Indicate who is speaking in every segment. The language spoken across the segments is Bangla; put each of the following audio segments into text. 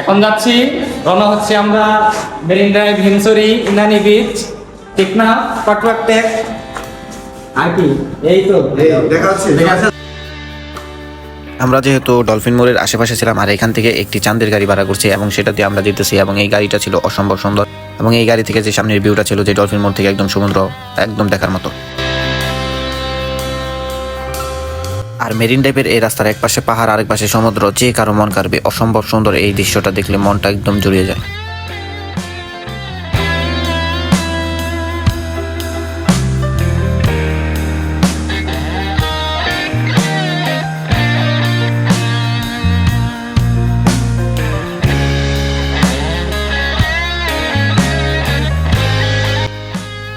Speaker 1: এখন যাচ্ছি রওনা হচ্ছে আমরা marine drive Himchari Inani beach ঠিক না পাটওয়াক টেক আর কি? এই তো।
Speaker 2: দেখা যাচ্ছে।
Speaker 3: আমরা যেহেতু ডলফিন মোড়ের আশেপাশে ছিলাম আর এখান থেকে একটি চাঁদের গাড়ি ভাড়া করছি এবং সেটাতে আমরা যেতেছি এবং এই গাড়িটা ছিল অসম্ভব সুন্দর এবং এই গাড়ি থেকে যে সামনের ভিউটা ছিল যে ডলফিন মোড় থেকে একদম সমুদ্র একদম দেখার মতো। আর মেরিন ড্রাইভের এই রাস্তার এক পাশে পাহাড়, আরেক পাশে সমুদ্র, যে কারও মন কাড়বে। অসম্ভব সুন্দর এই দৃশ্যটা দেখলে মনটা একদম জড়িয়ে যায়।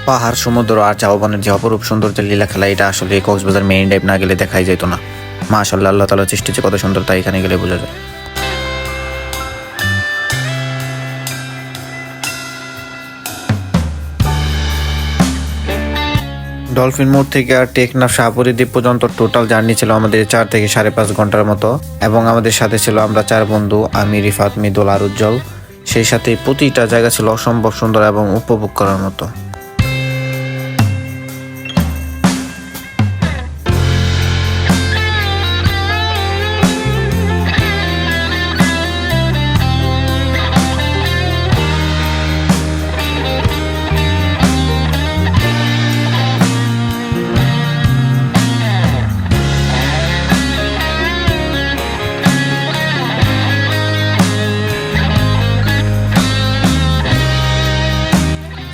Speaker 3: পাহাড়, সমুদ্র আর চাওবনের যে অপরূপ সৌন্দর্যের লীলা খেলা, এটা আসলে কক্সবাজার মেইন ড্রাইভ না গেলে দেখাই যেত না। মা মাশাল্লাহ আল্লাহ তালা সৃষ্টি কত সুন্দর তা এখানে গেলে বোঝা যায়। ডলফিন মোড় থেকে আর টেকনাফ শাহপুরি দ্বীপ পর্যন্ত টোটাল জার্নি ছিল আমাদের চার থেকে সাড়ে পাঁচ ঘণ্টার মতো। এবং আমাদের সাথে ছিল আমরা চার বন্ধু, আমি, রিফাত, মিদুল আর উজ্জ্বল সেই সাথে প্রতিটা জায়গা ছিল অসম্ভব সুন্দর এবং উপভোগ করার মতো।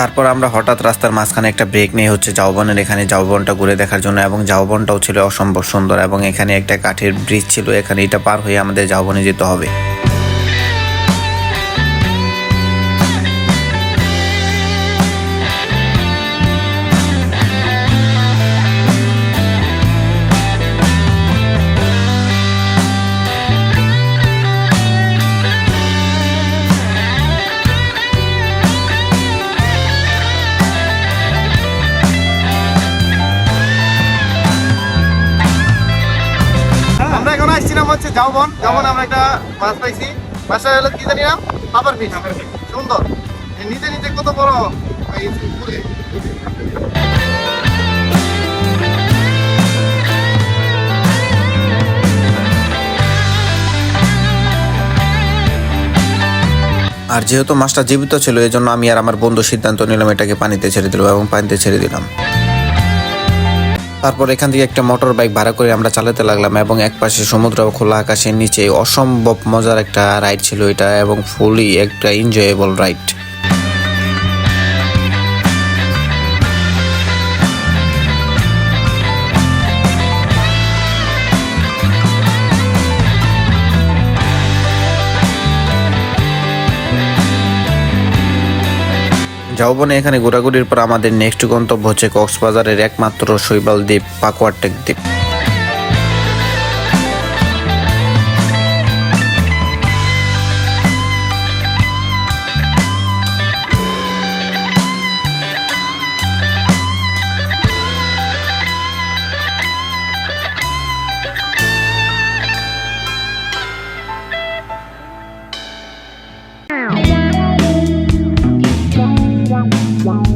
Speaker 3: তারপর আমরা হঠাৎ রাস্তার মাঝখানে একটা ব্রেক নিয়ে হচ্ছে জাউবনের এখানে জাউবনটা ঘুরে দেখার জন্য এবং জাউবনটাও ছিল অসম্ভব সুন্দর এবং এখানে একটা কাঠের ব্রিজ ছিল, এখানে এটা পার হয়ে আমাদের জাওবনে যেতে হবে।
Speaker 2: আসছিলাম হচ্ছে জাউবন জাউবন আমরা একটা মাছ পাইছি। মাছটা হলো কি জানি নাম পাপার ফিশ সুন্দর। নিজে নিজে কত বড়
Speaker 3: আর যেহেতু মাছটা জীবিত ছিল এই জন্য আমি আর আমার বন্ধু সিদ্ধান্ত নিলাম এটাকে পানিতে ছেড়ে দিলাম এবং পানিতে ছেড়ে দিলাম। তারপর এখান থেকে একটা মোটর বাইক ভাড়া করে আমরা চালাতে লাগলাম এবং এক পাশে সমুদ্র খোলা আকাশের নিচে অসম্ভব মজার একটা রাইড ছিল এটা এবং ফুলি একটা এনজয়েবল রাইড যাওবনে এখানে ঘোরাঘুরির পর আমাদের নেক্সট গন্তব্য হচ্ছে কক্সবাজারের একমাত্র শৈবাল দ্বীপ পাকুয়ারটেক দ্বীপ Wow.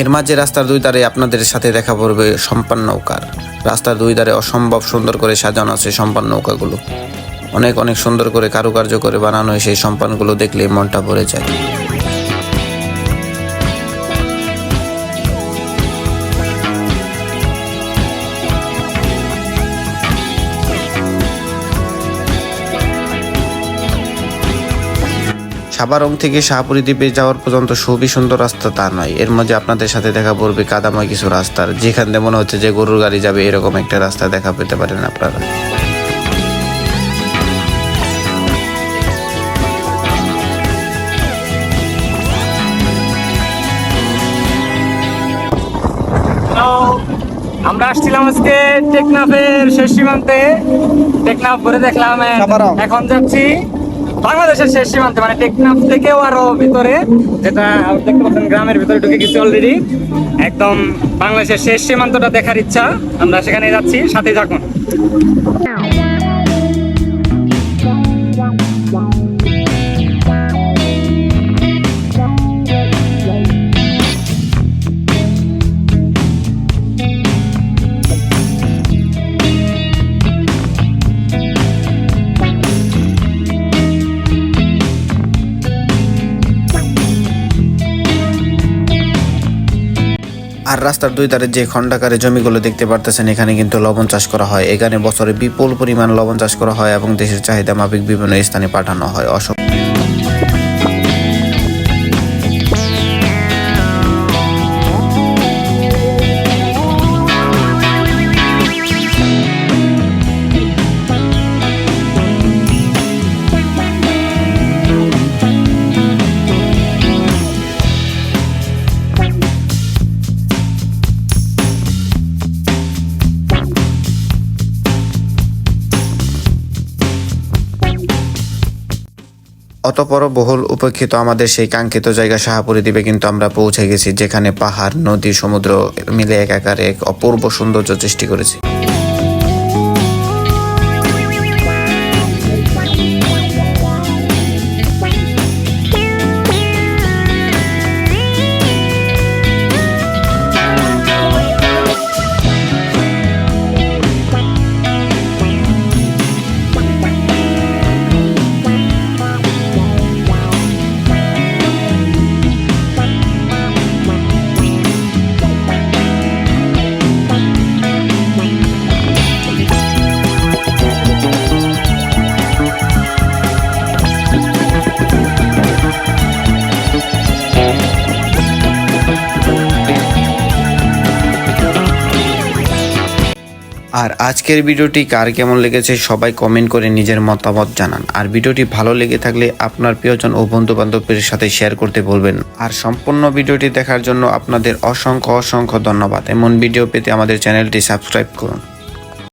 Speaker 3: এর মাঝে রাস্তার দুই ধারে আপনাদের সাথে দেখা পড়বে সম্পান নৌকার। রাস্তার দুই ধারে অসম্ভব সুন্দর করে সাজানো আছে সম্পান নৌকাগুলো। অনেক অনেক সুন্দর করে কারুকার্য করে বানানো সেই সম্পানগুলো দেখলে মনটা ভরে যায়। সাবারং থেকে শাহপুরি দ্বীপে যাওয়ার পর্যন্ত খুবই সুন্দর রাস্তা তা নয়। এর মধ্যে আপনাদের সাথে দেখা পড়বে কাদাময় কিছু রাস্তার। যেখান দিয়ে মনে হচ্ছে যে গরুর গাড়ি যাবে এরকম একটা রাস্তা দেখা পেতে পারেন আপনারা।
Speaker 1: আমরা আসছিলাম আজকে টেকনাফের শেষ সীমান্তে। টেকনাফ করে দেখলাম এখন যাচ্ছি বাংলাদেশের শেষ সীমান্তে মানে টেকনাফ থেকেও আরও ভিতরে, যেটা দেখতে পাচ্ছেন গ্রামের ভিতরে ঢুকে গেছি অলরেডি একদম বাংলাদেশের শেষ সীমান্তটা দেখার ইচ্ছা। আমরা সেখানে যাচ্ছি সাথে থাকুন।
Speaker 3: আর রাস্তার দুই ধারে যে খণ্ডাকারে জমিগুলো দেখতে পারতেছেন, এখানে কিন্তু লবণ চাষ করা হয়। এখানে বছরে বিপুল পরিমাণ লবণ চাষ করা হয় এবং দেশের চাহিদা মাফিক বিভিন্ন স্থানে পাঠানো হয়। অসম অতপর বহুল উপেক্ষিত আমাদের সেই কাঙ্ক্ষিত জায়গা শাহাপুরি দ্বীপে কিন্তু আমরা পৌঁছে গেছি, যেখানে পাহাড়, নদী, সমুদ্র মিলে একাকার এক অপূর্ব সৌন্দর্য সৃষ্টি করেছে। আর আজকের ভিডিওটি কার কেমন লেগেছে সবাই কমেন্ট করে নিজের মতামত জানান। আর ভিডিওটি ভালো লেগে থাকলে আপনার প্রিয়জন ও বন্ধু বান্ধবের সাথে শেয়ার করতে বলবেন। আর সম্পূর্ণ ভিডিওটি দেখার জন্য আপনাদের অসংখ্য অসংখ্য ধন্যবাদ। এমন ভিডিও পেতে আমাদের চ্যানেলটি সাবস্ক্রাইব করুন।